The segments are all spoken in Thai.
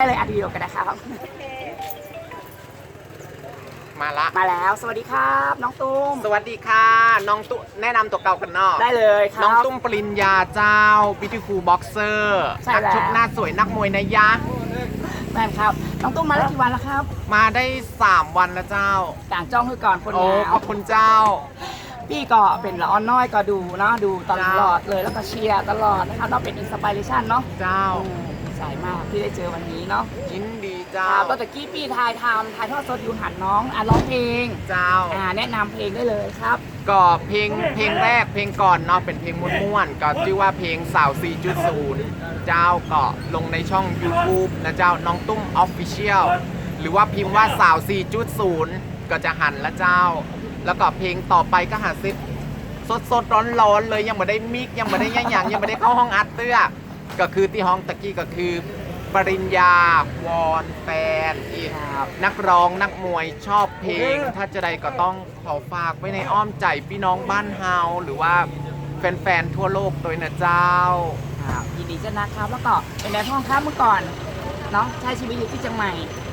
ได้เลยอัดวิดีโอกันนะครับมาละ มาแล้ว สวัสดีครับ น้องตุ้ม สวัสดีค่ะ น้องตุ้มแนะนำตัวเก่ากันเนอก ได้เลยครับ น้องตุ้มปริญญาเจ้า beautiful boxer ใช่นัแล้ว ชกหน้าสวยนักมวยนะยะ แม่นครับ น้องตุ้มมาแล้วกี่วันแล้วครับ มาได้ 3 วันแล้วเจ้า ต่างจ้องคือก่อนคนโอ้หนาขวอบคุณเจ้า พี่ก็เป็นละออนน้อยก็ดูเนาะดูตลจ้าอดเลยแล้วก็เชียร์ตลอดนะครับเนาะเป็นอินสปิเรชันเนาะเจ้า อืมดี ใจมากที่ได้เจอวันนี้เนาะยินดีคเจ้ารับแล้วตะกี้พี่ทายทำทายทอดสดอยู่หันน้องอะร้องเพลงเจ้า อ่าแนะนำเพลงได้เลยครับ ก็เพลงเพลงแรกเพลงก่อนเนาะเป็นเพลงม่วนๆก็ชื่อว่าเพลงสาว 4.0 เจ้าก็ลงในช่อง YouTube นะเจ้าน้องตุ้ม Official หรือว่าพิมพ์ว่าสาว 4.0 ก็จะหันละเจ้า แล้วก็เพลงต่อไปก็หาซิสดสดร้อนร้อนๆเลยยังไม่ได้มิกยังไม่ได้ยังยังยังไม่ได้เข้าห้องอัดเตื้อ ก็คือที่ห้องตะกี้ก็คือปริญญาวอนแฟนอีกครับนักร้องนักมวยชอบเพลง ถ้าจะใดก็ต้องขอฝากไว้ในอ้อมใจพี่น้องบ้านเฮาหรือว่าแฟนๆทั่วโลกโดวยนะเจ้าครับยินดีจะนะครับแล้วก็เป็นในห้องครับเมื่อก่อนเนาะใช้ชีวิตอยู่ที่เชียงใหม่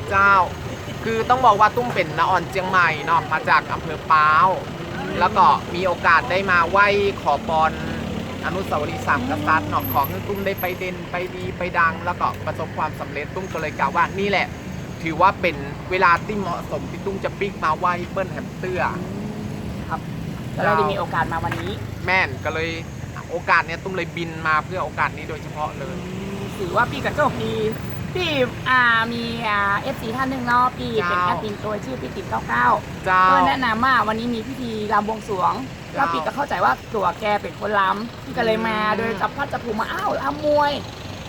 เจ้า คือต้องบอกว่าตุ้มเป็นนาอ่อนเจียงใหม่เนาะมาจากอำเภอป้าวแล้วก็มีโอกาสได้มาไหว้ขอพร อนุสาวรีย์สามกษัตริย์เนาะขอให้ตุ้มได้ไปเด่นไปดีไปดัง แล้วก็ประสบความสำเร็จตุ้มก็เลยกล่าวว่านี่แหละ ถือว่าเป็นเวลาที่เหมาะสมที่ตุ้มจะปิกมาไหว้เปิ้ลแฮมสเตอร์ครับแล้วเราได้มีโอกาสมาวันนี้ แม่นก็เลยโอกาสเนี้ยตุ้มเลยบินมาเพื่อโอกาสนี้โดยเฉพาะเลยถือว่าพี่กระโจกดี พี่อ่ามีอ่าเอฟซีท่านหนึ่งเนาะพี่เป็นเจ้าแอดมินตัวชื่อพี่ติ๋ม99เจ้า ก็แนะนำว่าวันนี้มีพิธีรำบวงสรวงเจ้าแล้วพี่ก็เข้าใจว่าตัวแกเป็นคนรำพี่ก็เลยมาอืม โดยจับพัดจับผูมาอ้าวรำมวย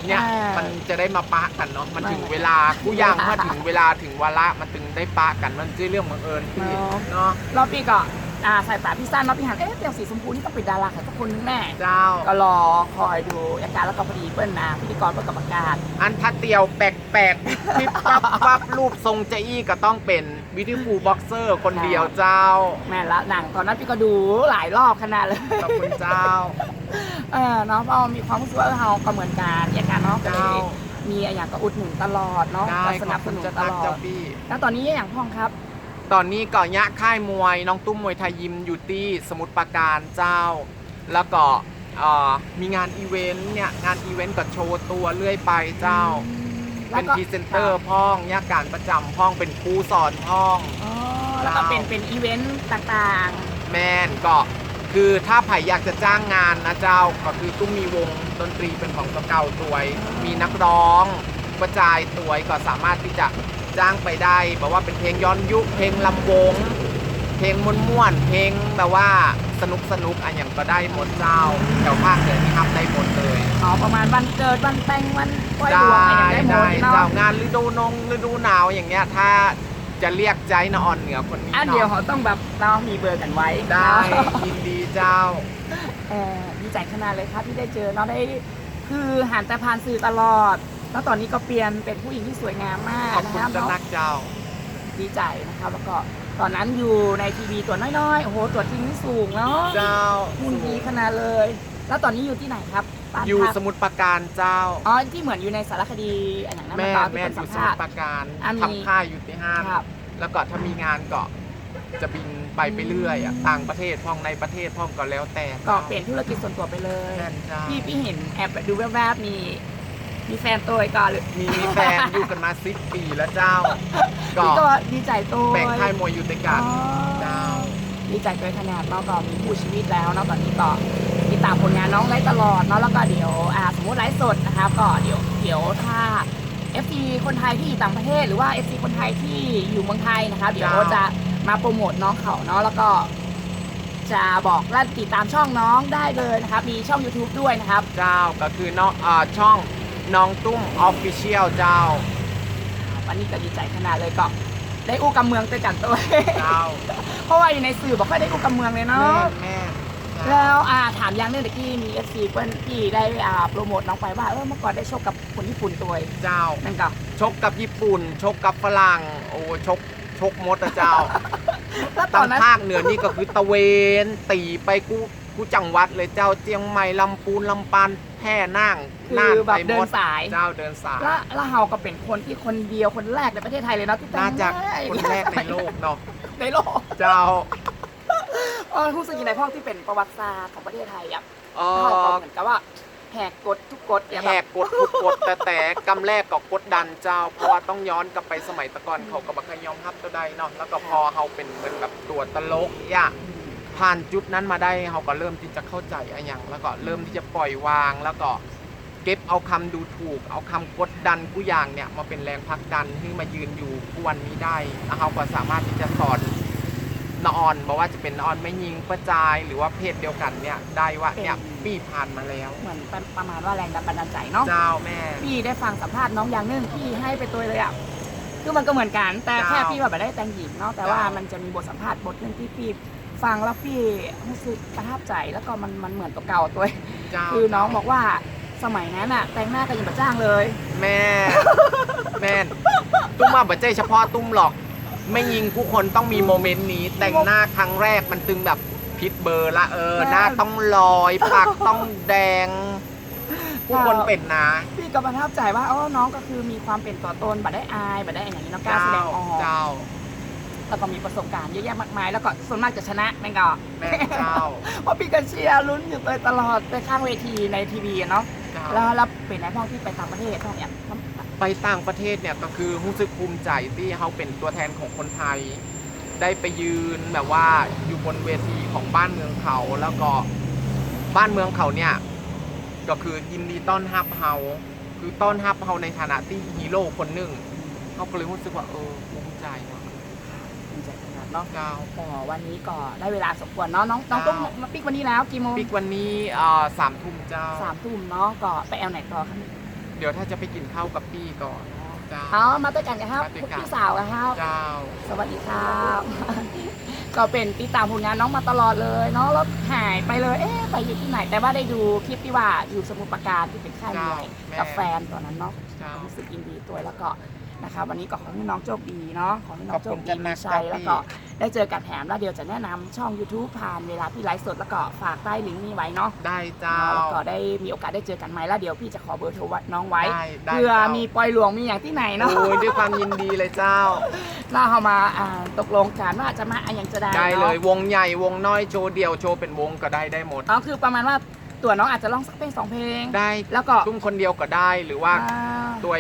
เนี่ย อ่ามัมันจะได้มาปะกันเนาะมันไม่ถึงเวลาผู้ยังเมื่อถึงเวลาถึงวาระมันถึงได้ปะกันมันจะเรื่องบังเอิญพี่เนาะ เนาะ แล้วพี่ก็อ่าใส่ตาพี่สั้นแล้วพี่หันเอ๊ะเตียงสีชมพูนี่ต้องเป็นดาราใครสักคนนึงแน่เจ้า ก็รอคอยดูอาการแล้วก็พอดีเปิ้ลนะพิธีกรเปิ้ลกับประกาศอันถ้าเตียวแปลกๆวิบวับวับรูปทรงเจอี้ก็ต้องเป็นวิธีฟูบ็อกเซอร์คนเดียวเจ้า แม่ละหนังตอนนั้นพี่ก็ดูหลายรอบขนาดเลยขอบคุณเจ้า เออเนาะเพราะมีความรู้สึกว่าเราก็เหมือนกันอย่างกันเนาะก็เลเจ้า ยมีอย่างก็อุดหนุนตลอดเนาะได้ก็สขนัอบบสคุณนุนจะตตักลอเจ้าด พี่ แล้วตอนนี้อย่างพ่องครับ ตอนนี้ก็ยะค่ายมวยน้องตุ้มมวยไทยยิมอยู่ที่สมุทรปราการเจ้า แล้วก็เอ่อมีงานอีเวนต์เนี่ยงานอีเวนต์ก็โชว์ตัวเรื่อยไปเจ้า แล้วเป็นก็ พรีเซนเตอร์พ้องยาการประจำพ้องเป็นครูสอนพ้อง อ๋อแล้วก็เจ้าเป็นเป็นอีเวนต์ต่างแมนก็คือถ้าไผ่อยากจะจ้างงานนะเจ้าก็คือตุ้มมีวงดนตรีเป็นของตัวเก่าตวย มีนักร้องกระจายตวยก็สามารถที่จะ จ้างไปได้แบบว่าเป็นเพลงย้อนยุคเพลงลำวง เพลงม่วนๆเพลงแบบว่าสนุกสนุกๆอันอย่างก็ได้หมดเจ้าแถวภาคเหนือนี่ทำได้หมดเลยๆอ๋อประมาณวันเกิดวันแต่งวันปล่อยได้ดวงอะไรอย่างเงี้ยหมได้ดเนาะเจ้างานฤดูนงฤดูหนาวอย่างเงี้ยถ้าจะเรียกใจนะอ่อนเหนือคนนี้อะเนาะเดี๋ยวเขาต้องแบบเรามีเบอร์กันไว้ได้เนาะยินดีเจ้าเออดีใจขนาดเลยครับที่ได้เจอเนาะได้คือหันแต่ผ่านสื่อตลอด แล้วตอนนี้ก็เปลี่ยนเป็นผู้หญิงที่สวยงามมากขอบนะคุณครับจะเนาะนักเจ้า ดีใจนะครับแล้วก็ตอนนั้นอยู่ในทีวีตัวน้อยๆ โอ้โห ตัวจริงนี่สูงเนาะเจ้าหุ่นดีขนาดเลย แล้วตอนนี้อยู่ที่ไหนครับบ้านอยู่พักสมุทรปราการเจ้า อ๋อ ที่เหมือนอยู่ในสารคดีอันอย่างนั้นแม่ตอนที่แม่เป็นอสัมยู่สภามุษทณ์รปราการอะมี ทำค่ายอยู่ที่ห้างครับ แล้วก็ถ้ามีงานก็จะบินไปไปเรื่อยอะต่างประเทศพ้องในประเทศพ้องก็แล้วแต่ก็เปลี่ยนธุรกิจส่วนตัวไปเลย แม่นเจ้า พี่พี่เห็นแอบดูแวบๆมี มีแฟนตัวก่อนเลยมีแฟนอยู่กันมาสิบปีแล้วเจ้าก็พี่ก็ดีใจตัวแบ่งค่ายมวยอยู่ด้วยกันอ๋อเจ้าดีใจตัวขนาดเนาะก็มีผู้ชีวิตแล้วเนาะตอนนี้ก็ติดตามผลงานน้องได้ตลอดเนาะแล้วก็เดี๋ยวอ่าสมมติไลฟ์สดนะครับก็เดี๋ยวเดี๋ยวถ้า FC คนไทยที่อยู่ต่างประเทศหรือว่า FC คนไทยที่อยู่เมืองไทยนะครับเดี๋ยวจ้าจะมาโปรโมทน้องเขาเนาะแล้วก็จะบอกและติดตามช่องน้องได้เลยนะครับ มีช่อง YouTube ด้วยนะครับ เจ้าก็คือน้องอ่าช่อง น้องตุ้มออฟฟิเชียลเจ้า วันนี้ก็ดีใจขนาดเลยก็ได้อู้กำเมืองด้วยกันตัวเจ้าเพราะว่าอยู่ในสื่อบอกค่อยได้อู้กำเมืองเลยแม่เนาะ แม่เจ้าแล้วอ่าถามยังเรื่องตะกี้มีเอฟซีเพื่อนที่ได้อ่าโปรโมทน้องไปว่าเออเมื่อก่อนได้ชกกับคนญี่ปุ่นตัวเองเจ้า นั่นก็ ชกกับญี่ปุ่น ชกกับฝรั่ง โอ้ชกชกมดอะเจ้าแล้วตอตั้นงนั้น ภาคเหนือนี่ก็คือตะเวน ตีไปกู กูจังหวัดเลยเจ้าเจียงใหม่ลำพูนลำปานแพร่น่างคือน่านแบบไปหเดิมนสาย เจ้าเดินสาย แล้วแล้วเราก็เป็นคนที่คนเดียวคนแรกในประเทศไทยเลยเนาะที่แต่งน่าจะได้คนแรกในโลกเนาะในโลกเจ้าเออรู้สึกยังไงพ่อที่เป็นประวัติศาสตร์ของประเทศไทยอะเอ่เขาก็อเหมือนกับว่าแหกกฎทุกกฎอย่างแหแบบกกฎทุกกฎแต่แต่กำแรกก็กดดันเจ้า เพราะว่าต้องย้อนกลับไปสมัยตะก่อนเขาก็บักยอมรับตัวใดเนาะแล้วก็พอเขาเป็นเหมือนแบบตัวตลกย่ะ ผ่านจุดนั้นมาได้เขาก็เริ่มที่จะเข้าใจอะอย่างแล้วก็เริ่มที่จะปล่อยวางแล้วก็เก็บเอาคำดูถูก เอาคำกดดันกูอย่างเนี่ยมาเป็นแรงผลักดันให้มายืนอยู่ทุกวันนี้ได้แล้วเขาก็สามารถที่จะสอนนออนบอกว่าจะเป็นนออนไม่ยิงประจายหรือว่าเพศเดียวกันเนี่ยได้ว่าเนี่ยปีผ่านมาแล้วเหมือนประประมาณว่าแรงดันบันดาลใจเนาะเจ้าแม่พี่ได้ฟังสัมภาษณ์น้องอย่างหนึงพี่ให้ไปตัวเลยอะคือมันก็เหมือนกันแต่แค่เจ้าพี่แบบไม่ได้แต่งหญิงเนาะแต่ว่าเจ้ามัมันจะมีบทสัมภาษณ์บทหนึงที่พี่ ฟังแล้วพี่รู้สึกประทับใจแล้วก็มันมันเหมือนกับเก่าตัวเองเจ้าคือน้องบอกว่าสมัยนั้นอะแต่งหน้ากันยังมาจ้างเลย แม่ แม่นตุ้มว่าบัจเจเฉพาะตุ้มหรอก ไม่ยิงผู้คนต้องมีโมเมนต์นี้ แต่งหน้าครั้งแรกมันตึงแบบพิษเบอร์ละเออ หน้าต้องลอยปากต้องแดง ผู้คนเป็นนะพี่ก็ประทับใจว่าอ๋อน้องก็คือมีความเป็นตัวตนบัดได้อายบัดได้อย่างนี้น้องกล้าเจ้าแสดงออกเจ้า แล้วก็มีประสบการณ์เยอะแยะมากมายแล้วก็ส่วนมากจะชนะแม่งก็แม่เจ้า เพราะพี่ก็เชียร์ลุ้นอยู่ตลอดไปข้างเวทีในทีวีอะเนาะเจ้าแล้วแล้วเป็นไงพ่อที่ไปต่างประเทศพ่อเนี่ยไปต่างประเทศเนี่ยก็คือรู้สึกภูมิใจที่เขาเป็นตัวแทนของคนไทย ได้ไปยืนแบบว่าอยู่บนเวทีของบ้านเมืองเขาแล้วก็บ้านเมืองเขาเนี่ยก็คือยินดีต้อนรับเฮาคือต้อนรับเฮาในฐานะที่ฮีโร่คนหนึ่งเขาก็เลยรู้สึกว่าเออภูมิใจว่ะ ภูมิใจขนาดเนาะเจ้าก็วันนี้ก็ได้เวลาสมควรเนาะน้องน้องเจ้าต้องมาปิกวันนี้แล้วกี่โมงปิกวันนี้เอ่อสามทุ่มเจ้าสามทุ่มเนาะก็ไปแอลไหนต่อครับเดี๋ยวถ้าจะไปกินข้าวกับพี่ก่อนเจ้าอ๋อมาด้วยกันนะครับมาด้วยกันพี่สาวนะครับเจ้าสวัสดีครับก็เป็นติดตามผลงานน้องมาตลอดเลยเนาะแล้วหายไปเลยเอ๊ะไปอยู่ที่ไหน แต่ว่าได้ดูคลิปที่ว่าอยู่สมุทรปราการที่เป็นค่ายมวยแม่กับแฟนตอนนั้นเนาะเจ้ารู้สึกยินดีตัวแล้วก็ นะคะวันนี้ก็ขอให้น้องโชคดีเนาะขอให้น้องโชคขอบคุณดีจันมีมากชัยครับแล้วก็ได้เจอกับแถมแล้วเดี๋ยวจะแนะนำช่อง YouTube ผ่านเวลาพี่ไลฟ์สดแล้วก็ฝากใต้ลิงก์นี้ไว้เนาะได้เจ้าแล้วก็ได้มีโอกาสได้เจอกันไหมแล้วเดี๋ยวพี่จะขอเบอร์โทรน้องไว้ได้ได้เพื่อจ้ามีปล่อยหลวงมีอย่างที่ไหนเนาะโอ้ยด้วยความยินดีเลยเจ้าน่าเข้ามาอ่าตกลงกันว่าจะมาอะอย่างจะได้ได้เลนาะยวงใหญ่วงน้อยโชว์เดี่ยวโชว์เป็นวงก็ได้ได้หมดอ๋อคือประมาณว่าตัวน้องอาจจะร้องสักเพลงสองเพลงได้แล้วก็ตุ้มคนเดียวก็ได้หรือว่าอ่าตัว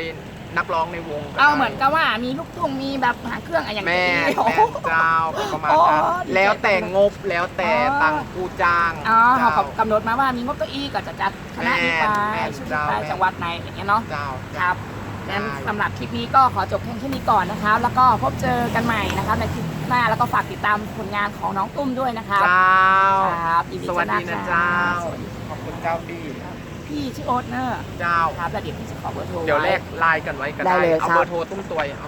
นักร้องในวงก็เอาได้เหมือนกับว่ามีลูกทุ่งมีแบบหางเครื่องอะไรอย่างแม่นี้ แม่เจ้าประมาณนั้นอ๋อดีใจแล้วแต่งบแล้วแต่อ๋อ ตังค์ผู้จ้าง อ๋อเขาเจ้ากำหนดมาว่ามีงบเก้าอี้ก็จะจัดคณะนี้ไปแม่ชุดนี้เจ้าไปแม่จังหวัดไหนอย่างเงี้ยเนาะเจ้าครับงั้นได้สำหรับคลิปนี้ก็ขอจบเพียงแค่นี้ก่อนนะครับแล้วก็พบเจอกันใหม่นะครับในคลิปหน้าแล้วก็ฝากติดตามผลงานของน้องตุ้มด้วยนะครับเจ้า ครับยินดีสวัสดีจะนะนะเจ้าสวัสดีขอบคุณเจ้าพี่ พี่ชื่อโอ๊ตเนอร์เจ้า ครับแล้วเดี๋ยวพี่จะขอเบอร์โทรเดี๋ยวไแลกไลน์กันไว้ก็ได้ได้เลยเอาครับเบอร์โทรตุ้มตัวยเอา